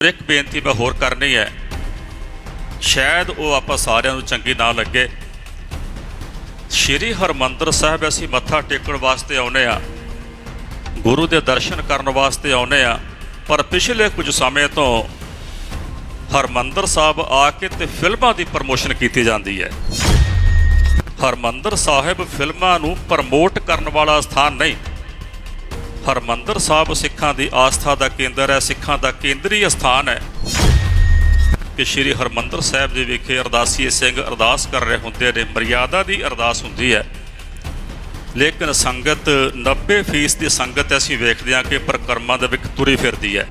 ਇੱਕ ਬੇਨਤੀ ਮੈਂ ਹੋਰ ਕਰਨੀ ਹੈ। ਸ਼ਾਇਦ ਉਹ ਆਪਾਂ ਸਾਰਿਆਂ ਨੂੰ ਚੰਗੀ ਨਾ ਲੱਗੇ। ਸ਼੍ਰੀ ਹਰਮੰਦਰ ਸਾਹਿਬ ਅਸੀਂ ਮੱਥਾ ਟੇਕਣ ਵਾਸਤੇ ਆਉਨੇ ਆ ਗੁਰੂ ਦੇ ਦਰਸ਼ਨ ਕਰਨ ਵਾਸਤੇ ਆਉਨੇ ਆ ਪਰ ਪਿਛਲੇ ਕੁਝ ਸਮੇਂ ਤੋਂ ਹਰਮੰਦਰ ਸਾਹਿਬ ਆ ਕੇ ਤੇ ਫਿਲਮਾਂ ਦੀ ਪ੍ਰਮੋਸ਼ਨ ਕੀਤੀ ਜਾਂਦੀ ਹੈ। ਹਰਮੰਦਰ ਸਾਹਿਬ ਫਿਲਮਾਂ ਨੂੰ ਪ੍ਰਮੋਟ ਕਰਨ ਵਾਲਾ ਸਥਾਨ ਨਹੀਂ। ਹਰਮੰਦਰ ਸਾਹਿਬ ਸਿੱਖਾਂ ਦੀ ਆਸਥਾ ਦਾ ਕੇਂਦਰ ਹੈ, ਸਿੱਖਾਂ ਦਾ ਕੇਂਦਰੀ ਸਥਾਨ ਹੈ। ਕਿ ਸ਼੍ਰੀ ਹਰਮੰਦਰ ਸਾਹਿਬ ਦੇ ਵਿਖੇ ਅਰਦਾਸੀਏ ਸਿੰਘ ਅਰਦਾਸ ਕਰ ਰਹੇ ਹੁੰਦੇ ਨੇ, ਮਰਿਆਦਾ ਦੀ ਅਰਦਾਸ ਹੁੰਦੀ ਹੈ। ਲੇਕਿਨ ਸੰਗਤ 90% ਦੀ ਸੰਗਤ ਅਸੀਂ ਵੇਖਦੇ ਹਾਂ ਕਿ ਪ੍ਰਕਰਮਾਂ ਦੇ ਵਿੱਚ ਤੁਰੀ ਫਿਰਦੀ ਹੈ।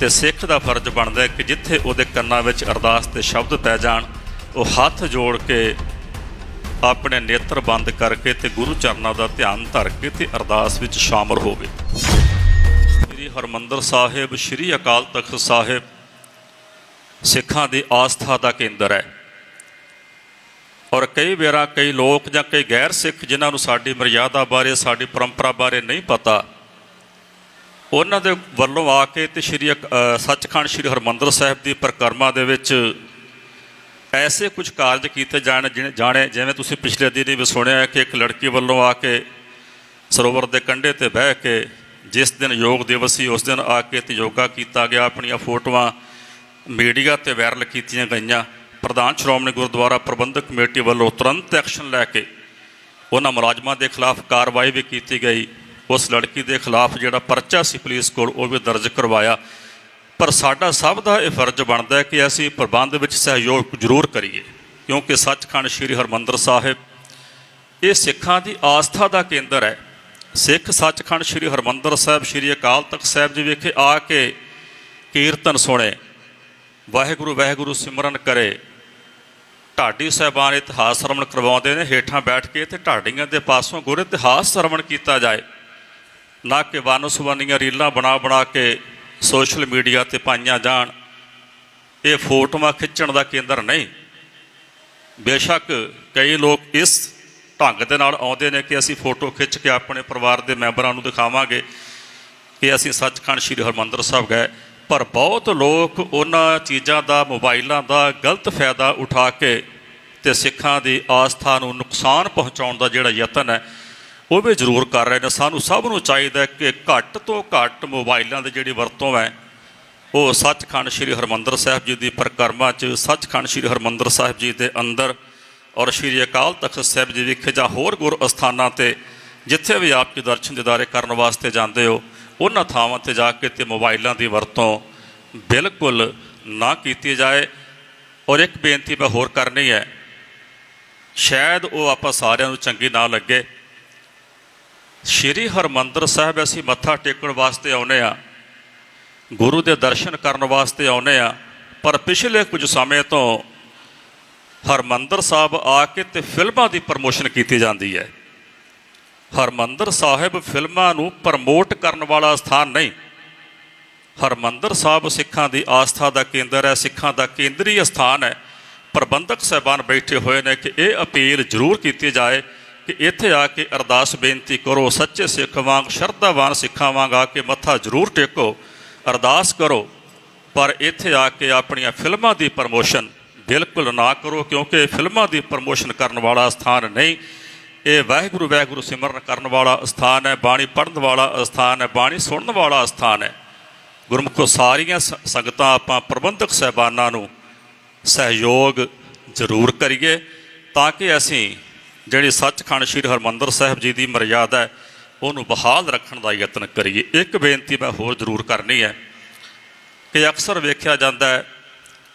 ਤੇ ਸਿੱਖ ਦਾ ਫਰਜ਼ ਬਣਦਾ ਹੈ ਕਿ ਜਿੱਥੇ ਉਹਦੇ ਕੰਨਾਂ ਵਿੱਚ ਅਰਦਾਸ ਦੇ ਸ਼ਬਦ ਪੈ ਜਾਣ, ਉਹ ਹੱਥ ਜੋੜ ਕੇ ਆਪਣੇ ਨੇਤਰ ਬੰਦ ਕਰਕੇ ਤੇ ਗੁਰੂ ਚਰਨਾਂ ਦਾ ਧਿਆਨ ਧਰ ਕੇ ਤੇ ਅਰਦਾਸ ਵਿੱਚ ਸ਼ਾਮਲ ਹੋਵੇ। ਸ੍ਰੀ ਹਰਮੰਦਰ ਸਾਹਿਬ, ਸ੍ਰੀ ਅਕਾਲ ਤਖਤ ਸਾਹਿਬ ਸਿੱਖਾਂ ਦੀ ਆਸਥਾ ਦਾ ਕੇਂਦਰ ਹੈ। ਔਰ ਕਈ ਵੇਰਾ ਕਈ ਲੋਕ ਜਾਂ ਕਈ ਗੈਰ ਸਿੱਖ ਜਿਨ੍ਹਾਂ ਨੂੰ ਸਾਡੀ ਮਰਿਆਦਾ ਬਾਰੇ, ਸਾਡੀ ਪਰੰਪਰਾ ਬਾਰੇ ਨਹੀਂ ਪਤਾ, ਉਹਨਾਂ ਦੇ ਵੱਲੋਂ ਆ ਕੇ ਤੇ ਸ਼੍ਰੀ ਅਕ- ਸੱਚਖੰਡ ਸ਼੍ਰੀ ਹਰਮੰਦਰ ਸਾਹਿਬ ਦੀ ਪਰਿਕਰਮਾ ਦੇ ਵਿੱਚ ਐਸੇ ਕੁਝ ਕਾਰਜ ਕੀਤੇ ਜਾਣ ਜਿਨ- ਜਾਣੇ ਜਿਵੇਂ ਤੁਸੀਂ ਪਿਛਲੇ ਦਿਨੀ ਵੀ ਸੁਣਿਆ ਕਿ ਇੱਕ ਲੜਕੀ ਵੱਲੋਂ ਆ ਕੇ ਸਰੋਵਰ ਦੇ ਕੰਢੇ ਤੇ ਬਹਿ ਕੇ ਜਿਸ ਦਿਨ ਯੋਗ ਦਿਵਸ ਸੀ, ਉਸ ਦਿਨ ਆ ਕੇ ਤੇ ਯੋਗਾ ਕੀਤਾ ਗਿਆ। ਆਪਣੀਆਂ ਫੋਟੋਆਂ ਮੀਡੀਆ ਤੇ ਵਾਇਰਲ ਕੀਤੀਆਂ ਗਈਆਂ। ਪ੍ਰਧਾਨ ਸ਼੍ਰੋਮਣੀ ਗੁਰਦੁਆਰਾ ਪ੍ਰਬੰਧਕ ਕਮੇਟੀ ਵੱਲੋਂ ਤੁਰੰਤ ਐਕਸ਼ਨ ਲੈ ਕੇ ਉਹਨਾਂ ਮੁਲਾਜ਼ਮਾਂ ਦੇ ਖਿਲਾਫ ਕਾਰਵਾਈ ਵੀ ਕੀਤੀ ਗਈ। ਉਸ ਲੜਕੀ ਦੇ ਖਿਲਾਫ ਜਿਹੜਾ ਪਰਚਾ ਸੀ ਪੁਲਿਸ ਕੋਲ, ਉਹ ਵੀ ਦਰਜ ਕਰਵਾਇਆ। ਪਰ ਸਾਡਾ ਸਭ ਦਾ ਇਹ ਫਰਜ਼ ਬਣਦਾ ਹੈ ਕਿ ਅਸੀਂ ਪ੍ਰਬੰਧ ਵਿੱਚ ਸਹਿਯੋਗ ਜ਼ਰੂਰ ਕਰੀਏ, ਕਿਉਂਕਿ ਸੱਚਖੰਡ ਸ੍ਰੀ ਹਰਮੰਦਰ ਸਾਹਿਬ ਇਹ ਸਿੱਖਾਂ ਦੀ ਆਸਥਾ ਦਾ ਕੇਂਦਰ ਹੈ। ਸਿੱਖ ਸੱਚਖੰਡ ਸ੍ਰੀ ਹਰਮੰਦਰ ਸਾਹਿਬ, ਸ੍ਰੀ ਅਕਾਲ ਤਖਤ ਸਾਹਿਬ ਜੀ ਵਿਖੇ ਆ ਕੇ ਕੀਰਤਨ ਸੁਣੇ। ਵਾਹਿਗੁਰੂ ਵਾਹਿਗੁਰੂ ਸਿਮਰਨ ਕਰੇ। ਢਾਡੀ ਸਾਹਿਬਾਨ ਇਤਿਹਾਸ ਸਰਵਣ ਕਰਵਾਉਂਦੇ ਨੇ, ਹੇਠਾਂ ਬੈਠ ਕੇ ਤੇ ਢਾਡੀਆਂ ਦੇ ਪਾਸੋਂ ਗੁਰ ਇਤਿਹਾਸ ਸਰਵਣ ਕੀਤਾ ਜਾਏ। ਨਾ ਕਿ ਵੰਨ ਸੁਵੰਨੀਆਂ ਰੀਲਾਂ ਬਣਾ ਬਣਾ ਕੇ ਸੋਸ਼ਲ ਮੀਡੀਆ ਤੇ ਪਾਈਆਂ ਜਾਣ, ਇਹ ਫੋਟੋਆਂ ਖਿੱਚਣ ਦਾ ਕੇਂਦਰ ਨਹੀਂ। ਬੇਸ਼ੱਕ ਕਈ ਲੋਕ ਇਸ ਢੰਗ ਦੇ ਨਾਲ ਆਉਂਦੇ ਨੇ ਕਿ ਅਸੀਂ ਫੋਟੋ ਖਿੱਚ ਕੇ ਆਪਣੇ ਪਰਿਵਾਰ ਦੇ ਮੈਂਬਰਾਂ ਨੂੰ ਦਿਖਾਵਾਂਗੇ ਕਿ ਅਸੀਂ ਸੱਚਖੰਡ ਸ੍ਰੀ ਹਰਮੰਦਰ ਸਾਹਿਬ ਗਏ। ਪਰ ਬਹੁਤ ਲੋਕ ਉਹਨਾਂ ਚੀਜ਼ਾਂ ਦਾ, ਮੋਬਾਈਲਾਂ ਦਾ ਗਲਤ ਫਾਇਦਾ ਉਠਾ ਕੇ ਤੇ ਸਿੱਖਾਂ ਦੀ ਆਸਥਾ ਨੂੰ ਨੁਕਸਾਨ ਪਹੁੰਚਾਉਣ ਦਾ ਜਿਹੜਾ ਯਤਨ ਹੈ ਉਹ ਵੀ ਜ਼ਰੂਰ ਕਰ ਰਹੇ ਨੇ। ਸਾਨੂੰ ਸਭ ਨੂੰ ਚਾਹੀਦਾ ਕਿ ਘੱਟ ਤੋਂ ਘੱਟ ਮੋਬਾਈਲਾਂ ਦੀ ਜਿਹੜੀ ਵਰਤੋਂ ਹੈ, ਉਹ ਸੱਚਖੰਡ ਸ੍ਰੀ ਹਰਮੰਦਰ ਸਾਹਿਬ ਜੀ ਦੀ ਪਰਿਕਰਮਾ 'ਚ, ਸੱਚਖੰਡ ਸ੍ਰੀ ਹਰਮੰਦਰ ਸਾਹਿਬ ਜੀ ਦੇ ਅੰਦਰ ਔਰ ਸ੍ਰੀ ਅਕਾਲ ਤਖਤ ਸਾਹਿਬ ਜੀ ਵਿਖੇ ਜਾਂ ਹੋਰ ਗੁਰ ਅਸਥਾਨਾਂ ਤੇ ਜਿੱਥੇ ਵੀ ਆਪ ਜੀ ਦਰਸ਼ਨ ਦਿਦਾਰੇ ਕਰਨ ਵਾਸਤੇ ਜਾਂਦੇ ਹੋ, ਉਹਨਾਂ ਥਾਵਾਂ ਤੇ ਜਾ ਕੇ ਤੇ ਮੋਬਾਈਲਾਂ ਦੀ ਵਰਤੋਂ ਬਿਲਕੁਲ ਨਾ ਕੀਤੀ ਜਾਏ। ਔਰ ਇੱਕ ਬੇਨਤੀ ਮੈਂ ਹੋਰ ਕਰਨੀ ਹੈ, ਸ਼ਾਇਦ ਉਹ ਆਪਾਂ ਸਾਰਿਆਂ ਨੂੰ ਚੰਗੀ ਨਾ ਲੱਗੇ। ਸ਼੍ਰੀ ਹਰਮੰਦਰ ਸਾਹਿਬ ਅਸੀਂ ਮੱਥਾ ਟੇਕਣ ਵਾਸਤੇ ਆਉਨੇ ਆ ਗੁਰੂ ਦੇ ਦਰਸ਼ਨ ਕਰਨ ਵਾਸਤੇ ਆਉਨੇ ਆ ਪਰ ਪਿਛਲੇ ਕੁਝ ਸਮੇਂ ਤੋਂ ਹਰਮੰਦਰ ਸਾਹਿਬ ਆ ਕੇ ਤੇ ਫਿਲਮਾਂ ਦੀ ਪ੍ਰਮੋਸ਼ਨ ਕੀਤੀ ਜਾਂਦੀ ਹੈ। ਹਰਮੰਦਰ ਸਾਹਿਬ ਫਿਲਮਾਂ ਨੂੰ ਪ੍ਰਮੋਟ ਕਰਨ ਵਾਲਾ ਸਥਾਨ ਨਹੀਂ। ਹਰਮੰਦਰ ਸਾਹਿਬ ਸਿੱਖਾਂ ਦੀ ਆਸਥਾ ਦਾ ਕੇਂਦਰ ਹੈ, ਸਿੱਖਾਂ ਦਾ ਕੇਂਦਰੀ ਸਥਾਨ ਹੈ। ਪ੍ਰਬੰਧਕ ਸਹਿਬਾਨ ਬੈਠੇ ਹੋਏ ਨੇ ਕਿ ਇਹ ਅਪੀਲ ਜ਼ਰੂਰ ਕੀਤੀ ਜਾਏ ਕਿ ਇੱਥੇ ਆ ਕੇ ਅਰਦਾਸ ਬੇਨਤੀ ਕਰੋ, ਸੱਚੇ ਸਿੱਖ ਵਾਂਗ, ਸ਼ਰਧਾਵਾਨ ਸਿੱਖਾਂ ਵਾਂਗ ਆ ਕੇ ਮੱਥਾ ਜ਼ਰੂਰ ਟੇਕੋ, ਅਰਦਾਸ ਕਰੋ। ਪਰ ਇੱਥੇ ਆ ਕੇ ਆਪਣੀਆਂ ਫਿਲਮਾਂ ਦੀ ਪ੍ਰਮੋਸ਼ਨ ਬਿਲਕੁਲ ਨਾ ਕਰੋ, ਕਿਉਂਕਿ ਫਿਲਮਾਂ ਦੀ ਪ੍ਰਮੋਸ਼ਨ ਕਰਨ ਵਾਲਾ ਸਥਾਨ ਨਹੀਂ। ਇਹ ਵਾਹਿਗੁਰੂ ਵਾਹਿਗੁਰੂ ਸਿਮਰਨ ਕਰਨ ਵਾਲਾ ਸਥਾਨ ਹੈ, ਬਾਣੀ ਪੜ੍ਹਨ ਵਾਲਾ ਸਥਾਨ ਹੈ, ਬਾਣੀ ਸੁਣਨ ਵਾਲਾ ਸਥਾਨ ਹੈ। ਗੁਰਮੁਖੋ, ਸਾਰੀਆਂ ਸ- ਸੰਗਤਾਂ ਆਪਾਂ ਪ੍ਰਬੰਧਕ ਸਹਿਬਾਨਾਂ ਨੂੰ ਸਹਿਯੋਗ ਜ਼ਰੂਰ ਕਰੀਏ, ਤਾਂ ਕਿ ਅਸੀਂ ਜਿਹੜੀ ਸੱਚਖੰਡ ਸ੍ਰੀ ਹਰਮੰਦਰ ਸਾਹਿਬ ਜੀ ਦੀ ਮਰਿਆਦਾ ਹੈ, ਉਹਨੂੰ ਬਹਾਲ ਰੱਖਣ ਦਾ ਯਤਨ ਕਰੀਏ। ਇੱਕ ਬੇਨਤੀ ਮੈਂ ਹੋਰ ਜ਼ਰੂਰ ਕਰਨੀ ਹੈ ਕਿ ਅਕਸਰ ਵੇਖਿਆ ਜਾਂਦਾ ਹੈ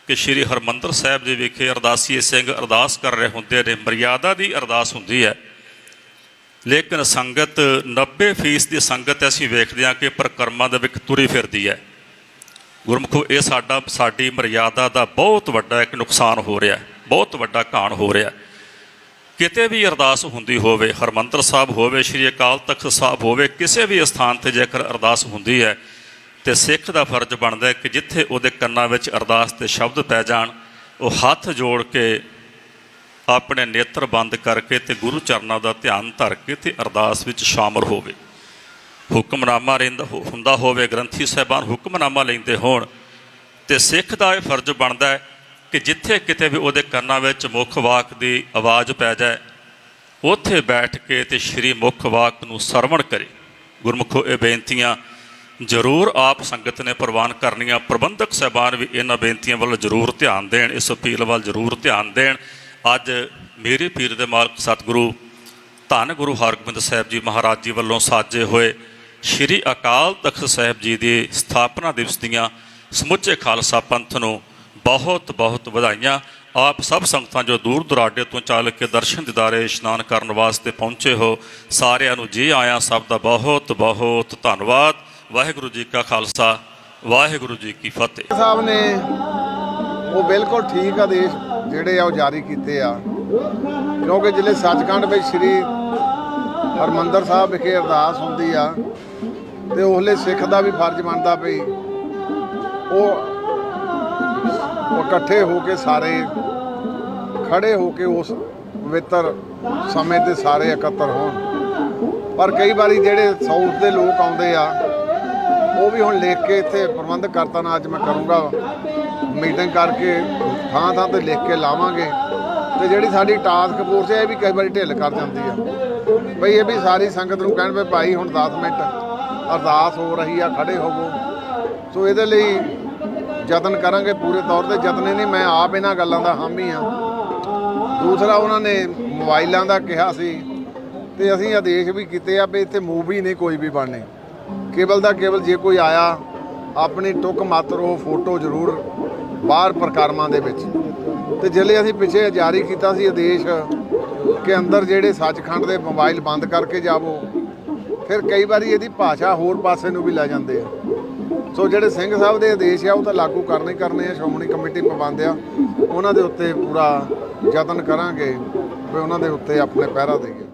ਕਿ ਸ੍ਰੀ ਹਰਮੰਦਰ ਸਾਹਿਬ ਦੇ ਵਿਖੇ ਅਰਦਾਸੀਏ ਸਿੰਘ ਅਰਦਾਸ ਕਰ ਰਹੇ ਹੁੰਦੇ ਨੇ, ਮਰਿਆਦਾ ਦੀ ਅਰਦਾਸ ਹੁੰਦੀ ਹੈ। ਲੇਕਿਨ ਸੰਗਤ 90% ਦੀ ਸੰਗਤ ਅਸੀਂ ਵੇਖਦੇ ਹਾਂ ਕਿ ਪ੍ਰਕਰਮਾਂ ਦੇ ਵਿੱਚ ਤੁਰੀ ਫਿਰਦੀ ਹੈ। ਗੁਰਮੁਖੋ, ਇਹ ਸਾਡਾ, ਸਾਡੀ ਮਰਿਆਦਾ ਦਾ ਬਹੁਤ ਵੱਡਾ ਇੱਕ ਨੁਕਸਾਨ ਹੋ ਰਿਹਾ, ਬਹੁਤ ਵੱਡਾ ਘਾਣ ਹੋ ਰਿਹਾ। ਕਿਤੇ ਵੀ ਅਰਦਾਸ ਹੁੰਦੀ ਹੋਵੇ, ਹਰਮੰਦਰ ਸਾਹਿਬ ਹੋਵੇ, ਸ਼੍ਰੀ ਅਕਾਲ ਤਖਤ ਸਾਹਿਬ ਹੋਵੇ, ਕਿਸੇ ਵੀ ਸਥਾਨ ਤੇ ਜੇਕਰ ਅਰਦਾਸ ਹੁੰਦੀ ਹੈ, ਤੇ ਸਿੱਖ ਦਾ ਫਰਜ਼ ਬਣਦਾ ਹੈ ਕਿ ਜਿੱਥੇ ਉਹਦੇ ਕੰਨਾਂ ਵਿੱਚ ਅਰਦਾਸ ਦੇ ਸ਼ਬਦ ਪੈ ਜਾਣ, ਉਹ ਹੱਥ ਜੋੜ ਕੇ ਆਪਣੇ ਨੇਤਰ ਬੰਦ ਕਰਕੇ ਤੇ ਗੁਰੂ ਚਰਨਾਂ ਦਾ ਧਿਆਨ ਧਰ ਕੇ ਤੇ ਅਰਦਾਸ ਵਿੱਚ ਸ਼ਾਮਲ ਹੋਵੇ। ਹੁਕਮਨਾਮਾ ਰਹਿੰਦਾ ਹੁੰਦਾ ਹੋਵੇ, ਗ੍ਰੰਥੀ ਸਾਹਿਬਾਨ ਹੁਕਮਨਾਮਾ ਲੈਂਦੇ ਹੋਣ, ਤੇ ਸਿੱਖ ਦਾ ਇਹ ਫਰਜ਼ ਬਣਦਾ ਹੈ ਕਿ ਜਿੱਥੇ ਕਿਤੇ ਵੀ ਉਹਦੇ ਕੰਨਾਂ ਵਿੱਚ ਮੁੱਖ ਵਾਕ ਦੀ ਆਵਾਜ਼ ਪੈ ਜਾਏ, ਉੱਥੇ ਬੈਠ ਕੇ ਤੇ ਸ਼੍ਰੀ ਮੁੱਖ ਵਾਕ ਨੂੰ ਸਰਵਣ ਕਰੇ। ਗੁਰਮੁਖੋ, ਇਹ ਬੇਨਤੀਆਂ ਜ਼ਰੂਰ ਆਪ ਸੰਗਤ ਨੇ ਪ੍ਰਵਾਨ ਕਰਨੀਆਂ। ਪ੍ਰਬੰਧਕ ਸਹਿਬਾਨ ਵੀ ਇਹਨਾਂ ਬੇਨਤੀਆਂ ਵੱਲ ਜ਼ਰੂਰ ਧਿਆਨ ਦੇਣ, ਇਸ ਅਪੀਲ ਵੱਲ ਜ਼ਰੂਰ ਧਿਆਨ ਦੇਣ। ਅੱਜ ਮੇਰੇ ਪੀਰ ਦੇ ਮਾਲਕ ਸਤਿਗੁਰੂ ਧੰਨ ਗੁਰੂ ਹਰਗੋਬਿੰਦ ਸਾਹਿਬ ਜੀ ਮਹਾਰਾਜ ਜੀ ਵੱਲੋਂ ਸਾਜੇ ਹੋਏ ਸ਼੍ਰੀ ਅਕਾਲ ਤਖਤ ਸਾਹਿਬ ਜੀ ਦੀ ਸਥਾਪਨਾ ਦਿਵਸ ਦੀਆਂ ਸਮੁੱਚੇ ਖਾਲਸਾ ਪੰਥ ਨੂੰ ਬਹੁਤ ਬਹੁਤ ਵਧਾਈਆਂ। ਆਪ ਸਭ ਸੰਗਤਾਂ ਜੋ ਦੂਰ ਦੁਰਾਡੇ ਤੋਂ ਚੱਲ ਕੇ ਦਰਸ਼ਨ ਦਿਦਾਰੇ ਇਸ਼ਨਾਨ ਕਰਨ ਵਾਸਤੇ ਪਹੁੰਚੇ ਹੋ, ਸਾਰਿਆਂ ਨੂੰ ਜੀ ਆਇਆਂ ਸਭ ਦਾ ਬਹੁਤ ਬਹੁਤ ਧੰਨਵਾਦ। ਵਾਹਿਗੁਰੂ ਜੀ ਕਾ ਖਾਲਸਾ, ਵਾਹਿਗੁਰੂ ਜੀ ਕੀ ਫਤਿਹ। ਸਾਹਿਬ ਨੇ ਉਹ ਬਿਲਕੁਲ ਠੀਕ ਆਦੇਸ਼ ਜਿਹੜੇ ਆ ਉਹ ਜਾਰੀ ਕੀਤੇ ਆ। ਕਿਉਂਕਿ ਜ਼ਿਲ੍ਹੇ ਸੱਚਖੰਡ ਵਿੱਚ ਸ੍ਰੀ ਹਰਮੰਦਰ ਸਾਹਿਬ ਵਿਖੇ ਅਰਦਾਸ ਹੁੰਦੀ ਆ, ਤੇ ਉਹਲੇ ਸਿੱਖ ਦਾ ਵੀ ਫਰਜ਼ ਬਣਦਾ ਪਈ। ਉਹ ਉਹ ਇਕੱਠੇ ਹੋ ਕੇ ਸਾਰੇ, ਖੜੇ ਹੋ ਕੇ ਉਸ ਪਵਿੱਤਰ ਸਮੇਂ ਤੇ ਸਾਰੇ ਇਕੱਤਰ ਹੋਣ। ਪਰ ਕਈ ਵਾਰੀ ਜਿਹੜੇ ਸਾਊਥ ਦੇ ਲੋਕ ਆਉਂਦੇ ਆ, ਉਹ ਵੀ ਹੁਣ ਲਿਖ ਕੇ ਇੱਥੇ ਪ੍ਰਬੰਧ ਕਰਤਾ ਨਾ, ਅੱਜ ਮੈਂ ਕਰੂੰਗਾ ਮੀਟਿੰਗ ਕਰਕੇ ਥਾਂ ਥਾਂ ਤੇ ਲਿਖ ਕੇ ਲਾਵਾਂਗੇ। ਤੇ ਜਿਹੜੀ ਸਾਡੀ ਟਾਸਕ ਫੋਰਸ ਹੈ ਇਹ ਵੀ ਕਈ ਵਾਰੀ ਢਿੱਲ ਕਰ ਜਾਂਦੀ ਆ। ਬਈ ਇਹ ਵੀ ਸਾਰੀ ਸੰਗਤ ਨੂੰ ਕਹਿਣ ਵੀ ਭਾਈ ਹੁਣ 10 ਮਿੰਟ ਅਰਦਾਸ ਹੋ ਰਹੀ ਆ, ਖੜੇ ਹੋਵੋ। ਸੋ ਇਹਦੇ ਲਈ ਯਤਨ ਕਰਾਂਗੇ ਪੂਰੇ ਤੌਰ ਤੇ, ਯਤਨ ਹੀ ਨਹੀਂ, ਮੈਂ ਆਪ ਇਹਨਾਂ ਗੱਲਾਂ ਦਾ ਹਾਮੀ ਆ ਦੂਸਰਾ ਉਹਨਾਂ ਨੇ ਮੋਬਾਈਲਾਂ ਦਾ ਕਿਹਾ ਸੀ ਤੇ ਅਸੀਂ ਆਦੇਸ਼ ਵੀ ਕੀਤੇ ਆ ਵੀ ਇੱਥੇ ਮੂਵੀ ਨਹੀਂ ਕੋਈ ਵੀ ਬਣਨੀ। ਕੇਵਲ ਦਾ ਕੇਵਲ ਜੇ ਕੋਈ ਆਇਆ, ਆਪਣੀ ਟੁਕ ਮਾਤਰ ਉਹ ਫੋਟੋ ਜ਼ਰੂਰ ਬਾਹਰ ਪ੍ਰਕਾਰਮਾਂ ਦੇ ਵਿੱਚ। ਤੇ ਜਿਹੜੇ ਅਸੀਂ ਪਿੱਛੇ ਜਾਰੀ ਕੀਤਾ ਸੀ ਆਦੇਸ਼ ਕਿ ਅੰਦਰ ਜਿਹੜੇ ਸੱਚਖੰਡ ਦੇ ਮੋਬਾਈਲ ਬੰਦ ਕਰਕੇ ਜਾਵੋ, ਫਿਰ ਕਈ ਵਾਰੀ ਇਹਦੀ ਭਾਸ਼ਾ ਹੋਰ ਪਾਸੇ ਨੂੰ ਵੀ ਲੈ ਜਾਂਦੇ ਆ। ਸੋ ਜਿਹੜੇ ਸਿੰਘ ਸਾਹਿਬ ਦੇ ਆਦੇਸ਼ ਆ, ਉਹ ਤਾਂ ਲਾਗੂ ਕਰਨੇ ਕਰਨੇ ਆ, ਸ਼੍ਰੋਮਣੀ ਕਮੇਟੀ ਪਾਬੰਦ ਆ। ਉਹਨਾਂ ਦੇ ਉੱਤੇ ਪੂਰਾ ਯਤਨ ਕਰਾਂਗੇ, ਵੀ ਉਹਨਾਂ ਦੇ ਉੱਤੇ ਆਪਣੇ ਪਹਿਰਾ ਦੇਈਏ।